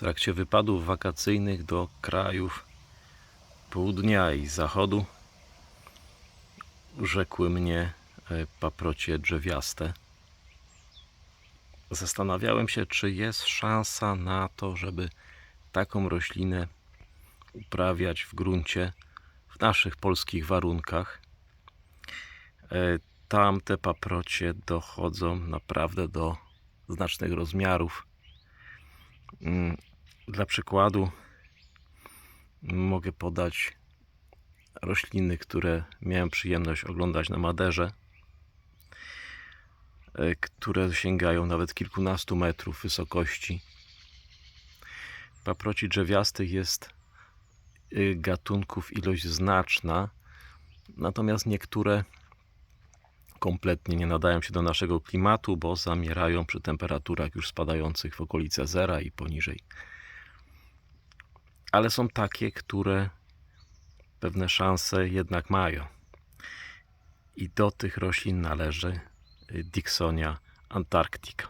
trakcie wypadów wakacyjnych do krajów południa i zachodu rzekły mnie e, paprocie drzewiaste. Zastanawiałem się, czy jest szansa na to, żeby taką roślinę uprawiać w gruncie w naszych polskich warunkach. E, Tam te paprocie dochodzą naprawdę do znacznych rozmiarów. Dla przykładu mogę podać rośliny, które miałem przyjemność oglądać na Maderze, e, które sięgają nawet kilkunastu metrów wysokości. Paproci drzewiastych jest y, gatunków ilość znaczna, natomiast niektóre kompletnie nie nadają się do naszego klimatu, bo zamierają przy temperaturach już spadających w okolice zera i poniżej. Ale są takie, które pewne szanse jednak mają. I do tych roślin należy y, Dixonia antarctica.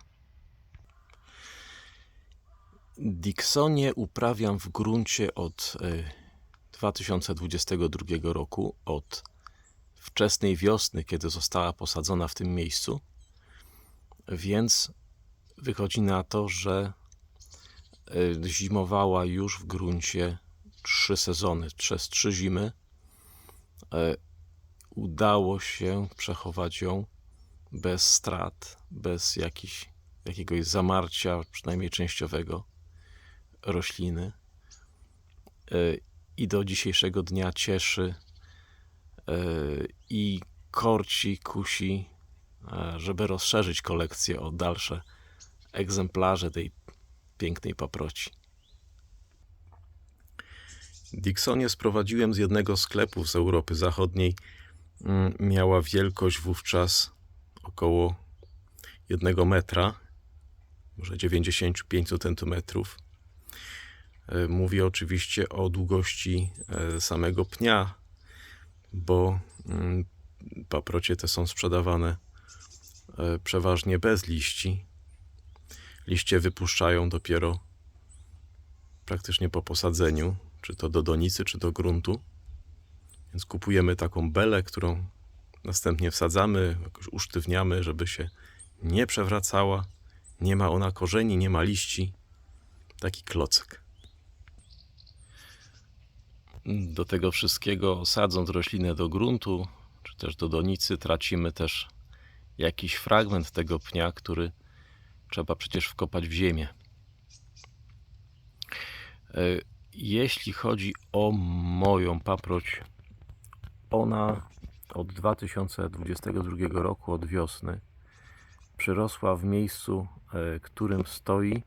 Dixonię uprawiam w gruncie od y, 2022 roku, od wczesnej wiosny, kiedy została posadzona w tym miejscu. Więc wychodzi na to, że y, zimowała już w gruncie trzy sezony, przez trzy zimy. E, Udało się przechować ją bez strat, bez jakichś, jakiegoś zamarcia, przynajmniej częściowego, rośliny. E, I do dzisiejszego dnia cieszy i korci, kusi, żeby rozszerzyć kolekcję o dalsze egzemplarze tej pięknej paproci. Dixonię sprowadziłem z jednego sklepu z Europy Zachodniej. Mm, Miała wielkość wówczas około 1 metra, może 95 centymetrów. E, Mówię oczywiście o długości e, samego pnia, bo mm, paprocie te są sprzedawane e, przeważnie bez liści. Liście wypuszczają dopiero praktycznie po posadzeniu, czy to do donicy, czy do gruntu. Więc kupujemy taką belę, którą następnie wsadzamy, jakoś usztywniamy, żeby się nie przewracała. Nie ma ona korzeni, nie ma liści. Taki klocek. Do tego wszystkiego sadząc roślinę do gruntu, czy też do donicy, tracimy też jakiś fragment tego pnia, który trzeba przecież wkopać w ziemię. E, Jeśli chodzi o moją paproć, ona od 2022 roku, od wiosny, przyrosła w miejscu, e, którym stoi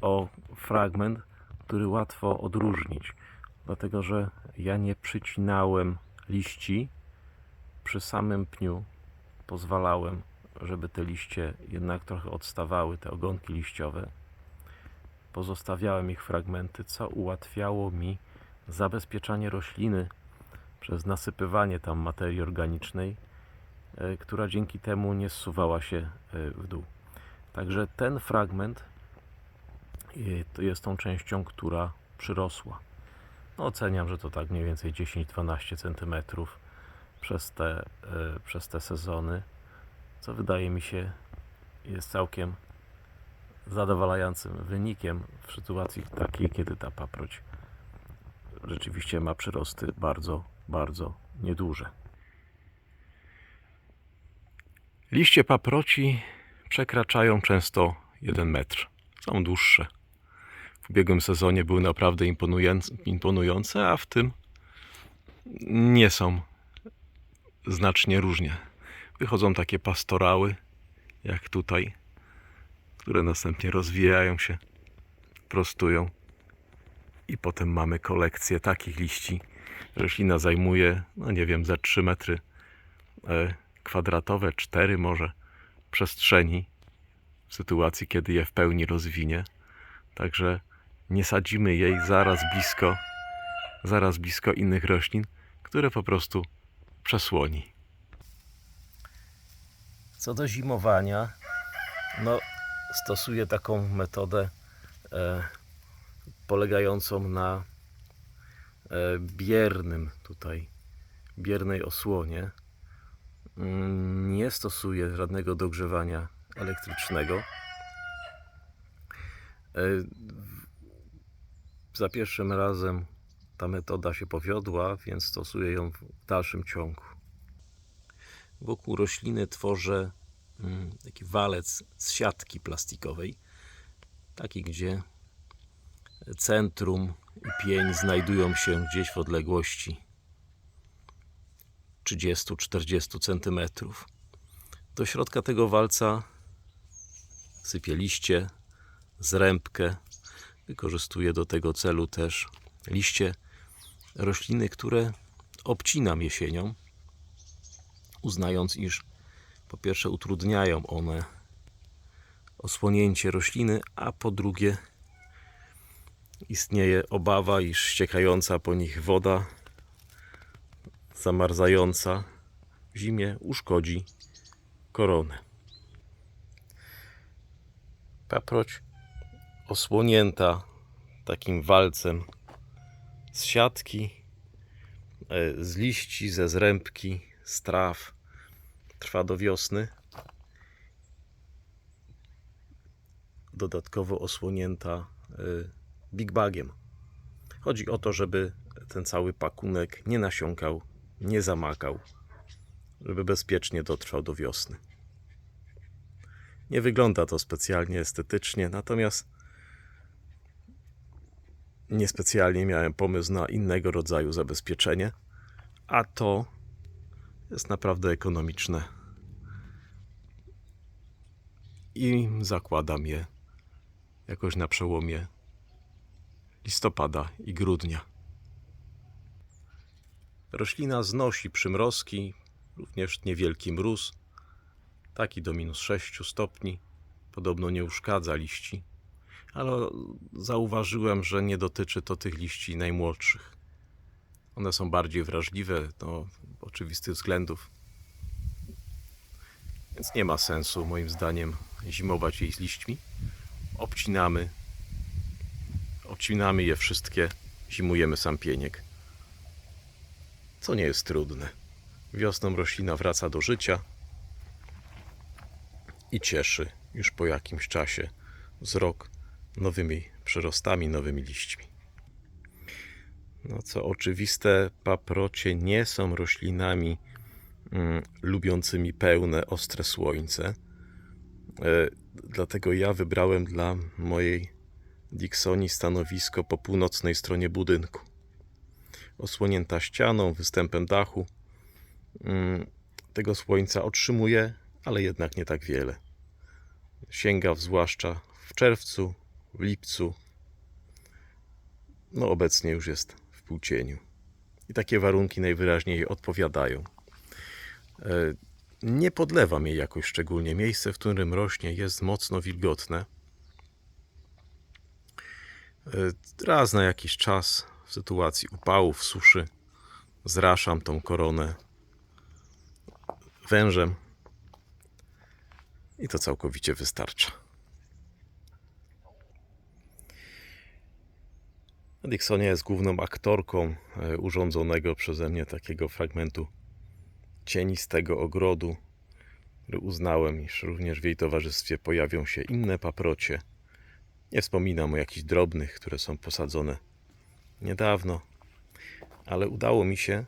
o fragment, który łatwo odróżnić. Dlatego, że ja nie przycinałem liści przy samym pniu. Pozwalałem, żeby te liście jednak trochę odstawały, te ogonki liściowe pozostawiałem ich fragmenty, co ułatwiało mi zabezpieczanie rośliny przez nasypywanie tam materii organicznej, e, która dzięki temu nie zsuwała się e, w dół. Także ten fragment e, jest tą częścią, która przyrosła. No, oceniam, że to tak mniej więcej 10-12 cm przez te, przez te sezony, co wydaje mi się jest całkiem zadowalającym wynikiem w sytuacji takiej, kiedy ta paproć rzeczywiście ma przyrosty bardzo, bardzo nieduże. Liście paproci przekraczają często 1 metr. Są dłuższe. W ubiegłym sezonie były naprawdę imponujące, a w tym nie są znacznie różnie. Wychodzą takie pastorały, jak tutaj które następnie rozwijają się, prostują i potem mamy kolekcję takich liści. Roślina zajmuje, no nie wiem, ze 3 metry e, kwadratowe, 4 może przestrzeni w sytuacji, kiedy je w pełni rozwinie. Także nie sadzimy jej zaraz blisko, zaraz blisko innych roślin, które po prostu przesłoni. Co do zimowania, no stosuję taką metodę e, polegającą na e, biernym tutaj, biernej osłonie. Mm, Nie stosuję żadnego dogrzewania elektrycznego. E, Za pierwszym razem ta metoda się powiodła, więc stosuję ją w dalszym ciągu. Wokół rośliny tworzę mm, taki walec z siatki plastikowej, taki gdzie centrum i pień znajdują się gdzieś w odległości 30-40 cm. Do środka tego walca sypię liście, zrębkę. Wykorzystuję do tego celu też liście rośliny, które obcinam jesienią, uznając, iż po pierwsze utrudniają one osłonięcie rośliny, a po drugie istnieje obawa, iż ściekająca po nich woda zamarzająca w zimie uszkodzi koronę. Paproć osłonięta takim walcem z siatki, e, z liści, ze zrębki, z traw. Trwa do wiosny. Dodatkowo osłonięta e, big bagiem. Chodzi o to, żeby ten cały pakunek nie nasiąkał, nie zamakał, żeby bezpiecznie dotrwał do wiosny. Nie wygląda to specjalnie estetycznie, natomiast niespecjalnie miałem pomysł na innego rodzaju zabezpieczenie, a to jest naprawdę ekonomiczne. I zakładam je jakoś na przełomie listopada i grudnia. Roślina znosi przymrozki, również niewielki mróz, taki do minus 6 stopni. Podobno nie uszkadza liści, ale zauważyłem, że nie dotyczy to tych liści najmłodszych. One są bardziej wrażliwe, no, oczywistych względów. Więc nie ma sensu, moim zdaniem, zimować jej z liśćmi. Obcinamy, obcinamy je wszystkie, zimujemy sam pieniek. Co nie jest trudne. Wiosną roślina wraca do życia i cieszy już po jakimś czasie wzrok nowymi przyrostami, nowymi liśćmi. No co oczywiste, paprocie nie są roślinami mm, lubiącymi pełne, ostre słońce. E, dlatego ja wybrałem dla mojej Dixonii stanowisko po północnej stronie budynku. Osłonięta ścianą, występem dachu. Mm, tego słońca otrzymuje, ale jednak nie tak wiele. Sięga zwłaszcza w czerwcu, w lipcu. No obecnie już jest półcieniu. I takie warunki najwyraźniej jej odpowiadają. E, Nie podlewam jej jakoś szczególnie. Miejsce, w którym rośnie, jest mocno wilgotne. E, Raz na jakiś czas, w sytuacji upałów, suszy, zraszam tą koronę wężem i to całkowicie wystarcza. Dixonia jest główną aktorką e, urządzonego przeze mnie takiego fragmentu cienistego ogrodu, który uznałem, iż również w jej towarzystwie pojawią się inne paprocie. Nie wspominam o jakichś drobnych, które są posadzone niedawno, ale udało mi się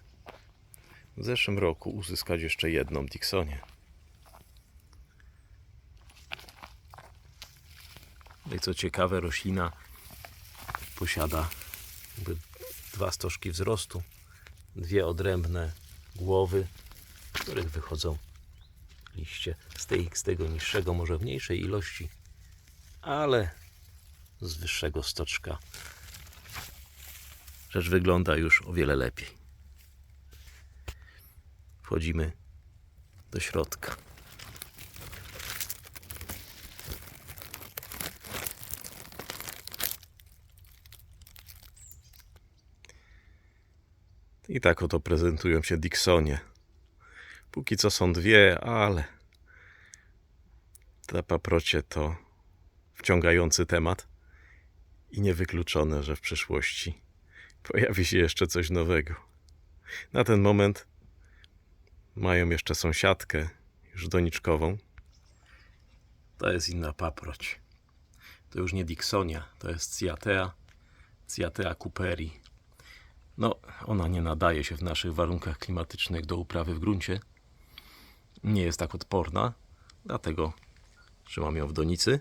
w zeszłym roku uzyskać jeszcze jedną Dixonię. No i co ciekawe, roślina posiada jakby dwa stożki wzrostu, dwie odrębne głowy, z których wychodzą liście. Z, tej, z tego niższego, może w mniejszej ilości, ale z wyższego stoczka rzecz wygląda już o wiele lepiej. Wchodzimy do środka. I tak oto prezentują się Dixonie. Póki co są dwie, ale te paprocie to wciągający temat. I niewykluczone, że w przyszłości pojawi się jeszcze coś nowego. Na ten moment mają jeszcze sąsiadkę, już doniczkową. To jest inna paproć. To już nie Dixonia, to jest Cyathea, Cyathea cooperi. No, ona nie nadaje się w naszych warunkach klimatycznych do uprawy w gruncie. Nie jest tak odporna, dlatego trzymam ją w donicy.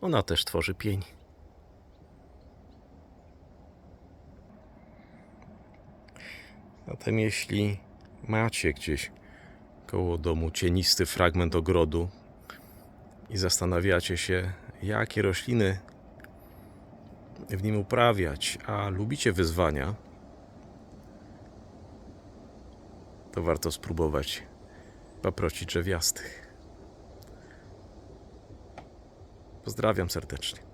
Ona też tworzy pień. Zatem jeśli macie gdzieś koło domu cienisty fragment ogrodu i zastanawiacie się, jakie rośliny w nim uprawiać, a lubicie wyzwania, to warto spróbować paproci drzewiastych. Pozdrawiam serdecznie.